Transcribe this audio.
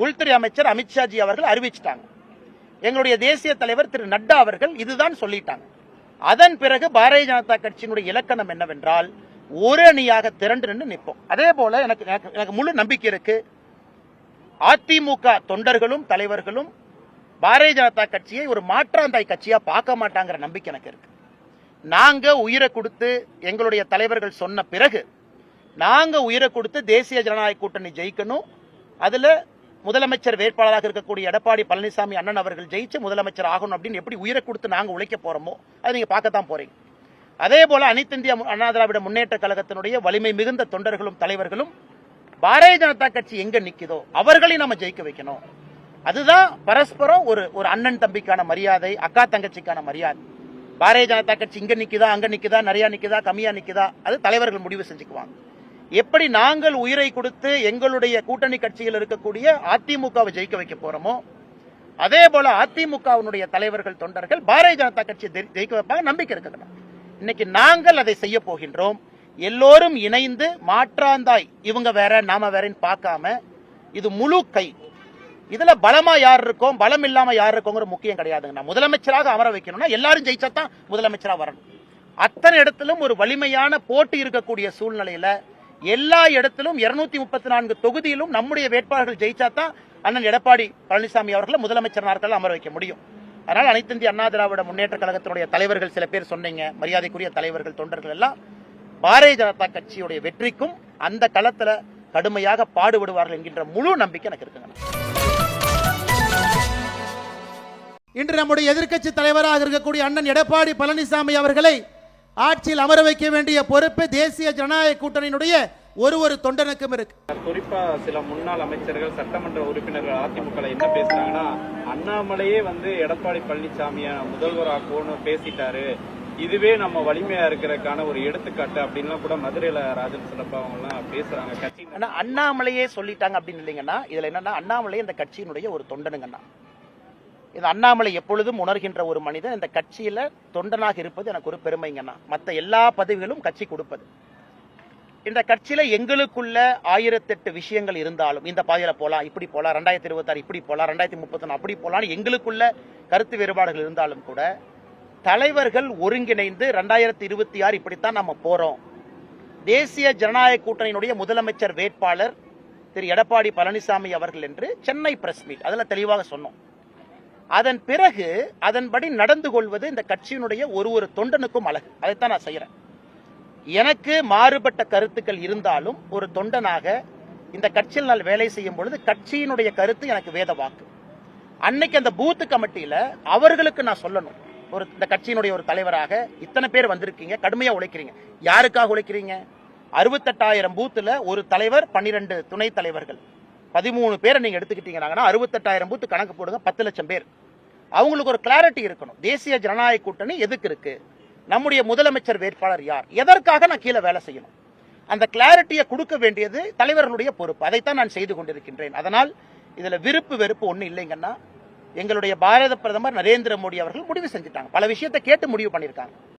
உள்துறை அமைச்சர் அமித்ஷாஜி அவர்கள் அறிவிச்சிட்டாங்க. எங்களுடைய தேசிய தலைவர் திரு நட்டா அவர்கள் இதுதான் சொல்லிட்டாங்க. அதன் பிறகு பாரதிய ஜனதா கட்சியினுடைய இலக்கணம் என்னவென்றால் ஒரு அணியாக திரண்டு நின்று நிற்போம். அதே போல எனக்கு எனக்கு- எனக்கு முழு நம்பிக்கை இருக்கு. அதிமுக தொண்டர்களும் தலைவர்களும் பாரதிய ஜனதா கட்சியை ஒரு மாற்றாந்தாய் கட்சியா பார்க்க மாட்டாங்கிற நம்பிக்கை எனக்கு இருக்கு. நாங்க உயிரை கொடுத்து எங்களுடைய தலைவர்கள் சொன்ன பிறகு நாங்க உயிரை கொடுத்து தேசிய ஜனநாயக கூட்டணி ஜெயிக்கணும். அதுல முதலமைச்சர் வேட்பாளராக இருக்கக்கூடிய எடப்பாடி பழனிசாமி அண்ணன் அவர்கள் ஜெயிச்சு முதலமைச்சர் ஆகணும் அப்படின்னு எப்படி உயிரை கொடுத்து நாங்கள் உழைக்க போறோமோ அதை நீங்க பார்க்கத்தான் போறீங்க. அதே போல அனைத்து இந்திய அண்ணா திராவிட முன்னேற்ற கழகத்தினுடைய வலிமை மிகுந்த தொண்டர்களும் தலைவர்களும் பாரதிய ஜனதா கட்சி எங்க நிக்குதோ அவர்களையும் நம்ம ஜெயிக்க வைக்கணும். அதுதான் பரஸ்பரம் ஒரு ஒரு அண்ணன் தம்பிக்கான மரியாதை அக்கா தங்கச்சிக்கான மரியாதை. பாரதிய ஜனதா கட்சி இங்க நிக்குதா அங்க நிக்குதா நிறைய நிக்குதா கம்மியா நிக்குதா அது தலைவர்கள் முடிவு செஞ்சுக்குவாங்க. எப்படி நாங்கள் உயிரை கொடுத்து எங்களுடைய கூட்டணி கட்சியில் இருக்கக்கூடிய அதிமுகவை ஜெயிக்க வைக்க போறோமோ அதே போல அதிமுகவினுடைய தலைவர்கள் தொண்டர்கள் பாரதிய ஜனதா கட்சியை ஜெயிக்க வைப்பாங்க நம்பிக்கை இருக்குதுங்க. இன்னைக்கு நாங்கள் அதை செய்ய போகின்றோம். எல்லோரும் இணைந்து மாற்றாந்தாய் இவங்க வேற நாம வேறன்னு பார்க்காம இது முழு கை. இதுல பலமா யார் இருக்கோம் பலம் இல்லாம யார் இருக்கோங்கிற முக்கியம் கிடையாதுங்கண்ணா. முதலமைச்சராக அமர வைக்கணும்னா எல்லாரும் ஜெயிச்சா தான் முதலமைச்சரா வரணும். அத்தனை இடத்திலும் ஒரு வலிமையான போட்டி இருக்கக்கூடிய சூழ்நிலையில எல்லா இடத்திலும் 234 முப்பத்தி நான்கு தொகுதியிலும் நம்முடைய வேட்பாளர்கள் ஜெயிச்சா தான் அண்ணன் எடப்பாடி பழனிசாமி அவர்களை முதலமைச்சர் நாட்கள் அமர வைக்க முடியும். அதனால் அனைத்து இந்திய அண்ணா திராவிட முன்னேற்ற கழகத்தினுடைய தலைவர்கள் சில பேர் சொன்னீங்க மரியாதைக்குரிய தலைவர்கள் தொண்டர்கள் எல்லாம் பாரதிய ஜனதா கட்சியுடைய வெற்றிக்கும் அந்த களத்துல கடுமையாக பாடுபடுவார்கள் என்கின்ற முழு நம்பிக்கை எனக்கு இருக்குங்க. இன்று நம்முடைய எதிர்க்கட்சி தலைவராக இருக்கக்கூடிய அண்ணன் எடப்பாடி பழனிசாமி அவர்களை ஆட்சியில் அமர வைக்க வேண்டிய பொறுப்பு தேசிய ஜனநாயக கூட்டணியினுடைய ஒரு ஒரு தொண்டனுக்கும் இருக்கு. குறிப்பா சில முன்னாள் அமைச்சர்கள் சட்டமன்ற உறுப்பினர்கள் அதிமுக என்ன பேசுறாங்கன்னா அண்ணாமலையே வந்து எடப்பாடி பழனிசாமிய முதல்வராக்குவோன்னு பேசிட்டாரு. இதுவே நம்ம வலிமையா இருக்கிறதுக்கான ஒரு எடுத்துக்காட்டு அப்படின்லாம் கூட மதுரையில ராஜன் சிலப்பா அவங்க எல்லாம் பேசுறாங்க கட்சி அண்ணாமலையே சொல்லிட்டாங்க அப்படின்னு இல்லைங்கன்னா இதுல என்னன்னா அண்ணாமலை இந்த கட்சியினுடைய ஒரு தொண்டனுங்கண்ணா. இது அண்ணாமலை எப்பொழுதும் உணர்கின்ற ஒரு மனிதன். இந்த கட்சியில தொண்டனாக இருப்பது எனக்கு ஒரு பெருமைங்கண்ணா. மற்ற எல்லா பதவிகளும் கட்சி கொடுப்பது. இந்த கட்சியில எங்களுக்குள்ள ஆயிரத்தெட்டு விஷயங்கள் இருந்தாலும் இந்த பாதையில போலாம் இப்படி போலாம் ரெண்டாயிரத்தி இருபத்தாறு இப்படி போலாம் ரெண்டாயிரத்தி முப்பத்தொன்னு அப்படி போலாம் எங்களுக்குள்ள கருத்து வேறுபாடுகள் இருந்தாலும் கூட தலைவர்கள் ஒருங்கிணைந்து ரெண்டாயிரத்தி இருபத்தி ஆறு இப்படித்தான் நம்ம போறோம். தேசிய ஜனநாயக கூட்டணியினுடைய முதலமைச்சர் வேட்பாளர் திரு எடப்பாடி பழனிசாமி அவர்கள் என்று சென்னை பிரஸ் மீட் அதில் தெளிவாக சொன்னோம். அதன் பிறகு அதன்படி நடந்து கொள்வது இந்த கட்சியினுடைய ஒரு ஒரு தொண்டனுக்கும் அழகு. அதைத்தான் நான் செய்யறேன். எனக்கு மாறுபட்ட கருத்துக்கள் இருந்தாலும் ஒரு தொண்டனாக இந்த கட்சியில் நான் வேலை செய்யும் பொழுது கட்சியினுடைய கருத்து எனக்கு வேத வாக்கு. அன்னைக்கு அந்த பூத்து கமிட்டியில அவர்களுக்கு நான் சொல்லணும். ஒரு இந்த கட்சியினுடைய ஒரு தலைவராக இத்தனை பேர் வந்திருக்கீங்க கடுமையா உழைக்கிறீங்க. யாருக்காக உழைக்கிறீங்க? அறுபத்தெட்டாயிரம் பூத்துல ஒரு தலைவர் பன்னிரெண்டு துணை தலைவர்கள். பதிமூணு பேரை நீங்க எடுத்துக்கிட்டீங்கன்னா அறுபத்தெட்டாயிரம் பூத்து கணக்கு போடுங்க பத்து லட்சம் பேர். அவங்களுக்கு ஒரு கிளாரிட்டி இருக்கணும். தேசிய ஜனநாயக கூட்டணி எதுக்கு இருக்கு? நம்முடைய முதலமைச்சர் வேட்பாளர் யார்? எதற்காக நான் கீழே வேலை செய்யணும்? அந்த கிளாரிட்டியை கொடுக்க வேண்டியது தலைவர்களுடைய பொறுப்பு. அதைத்தான் நான் செய்து கொண்டிருக்கின்றேன். அதனால் இதுல விருப்பு வெறுப்பு ஒண்ணு இல்லைங்கன்னா எங்களுடைய பாரத பிரதமர் நரேந்திர மோடி அவர்கள் முடிவு செஞ்சுட்டாங்க. பல விஷயத்தை கேட்டு முடிவு பண்ணியிருக்காங்க.